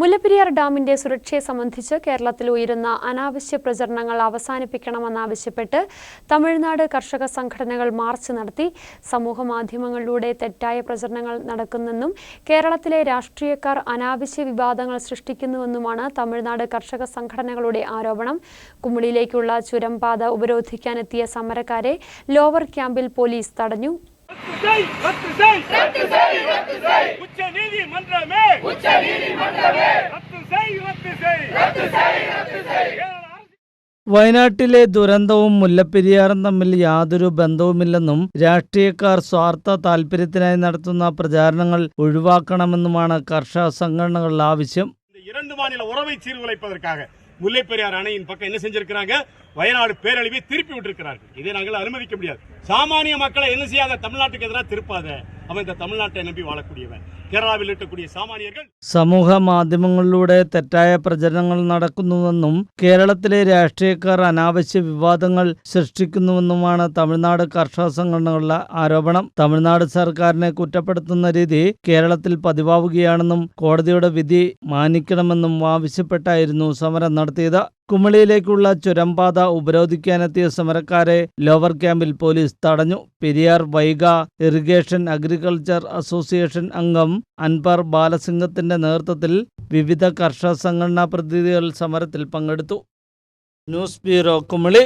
മുല്ലപ്പെരിയാർ ഡാമിന്റെ സുരക്ഷയെ സംബന്ധിച്ച് കേരളത്തിൽ ഉയരുന്ന അനാവശ്യ പ്രചരണങ്ങൾ അവസാനിപ്പിക്കണമെന്നാവശ്യപ്പെട്ട് തമിഴ്നാട് കർഷക സംഘടനകൾ മാർച്ച് നടത്തി. സമൂഹ മാധ്യമങ്ങളിലൂടെ തെറ്റായ പ്രചരണങ്ങൾ നടക്കുന്നെന്നും കേരളത്തിലെ രാഷ്ട്രീയക്കാർ അനാവശ്യ വിവാദങ്ങൾ സൃഷ്ടിക്കുന്നുവെന്നുമാണ് തമിഴ്നാട് കർഷക സംഘടനകളുടെ ആരോപണം. കുമിളിയിലേക്കുള്ള ചുരംപാത ഉപരോധിക്കാനെത്തിയ സമരക്കാരെ ലോവർ ക്യാമ്പിൽ പോലീസ് തടഞ്ഞു. വയനാട്ടിലെ ദുരന്തവും മുല്ലപ്പെരിയാറും തമ്മിൽ യാതൊരു ബന്ധവുമില്ലെന്നും രാഷ്ട്രീയക്കാർ സ്വാർത്ഥ താൽപര്യത്തിനായി നടത്തുന്ന പ്രചാരണങ്ങൾ ഒഴിവാക്കണമെന്നുമാണ് കർഷക സംഘടനകളുടെ ആവശ്യം இந்த இரண்டு மாநில உறவை சீர்குலைப்பதற்காக முல்லை பெரியார் அணையின் பக்கம் என்ன செஞ்சிருக்கிறாங்க வயநாடு பேரழிவை திருப்பி விட்டிருக்கிறார்கள் இதை நாங்கள் அனுமதிக்க முடியாது சாமானிய மக்களை என்ன செய்யாத தமிழ்நாட்டுக்கு எதிராக திருப்பாத அவன் இந்த தமிழ்நாட்டை நம்பி வாழக்கூடியவன் கேரளாவில் இருக்கக்கூடிய சாமானியர்கள் സമൂഹ മാധ്യമങ്ങളിലൂടെ തെറ്റായ പ്രചരണങ്ങൾ നടക്കുന്നുവെന്നും കേരളത്തിലെ രാഷ്ട്രീയക്കാർ അനാവശ്യ വിവാദങ്ങൾ സൃഷ്ടിക്കുന്നുവെന്നുമാണ് തമിഴ്നാട് കർഷക സംഘടനകളുടെ ആരോപണം തമിഴ്നാട് സർക്കാരിനെ കുറ്റപ്പെടുത്തുന്ന രീതി കേരളത്തിൽ പതിവാവുകയാണെന്നും കോടതിയുടെ വിധി മാനിക്കണമെന്നും ആവശ്യപ്പെട്ടായിരുന്നു സമരം നടത്തിയത് കുമളിയിലേക്കുള്ള ചുരംപാത ഉപരോധിക്കാനെത്തിയ സമരക്കാരെ ലോവർ ക്യാമ്പിൽ പോലീസ് തടഞ്ഞു. Periyar Vaigai irrigation agriculture association അംഗം അൻപർ ബാലസിംഗത്തിന്റെ നേതൃത്വത്തിൽ വിവിധ കർഷക സംഘടനാ പ്രതിനിധികൾ സമരത്തിൽ പങ്കെടുത്തു. News bureau Kumily.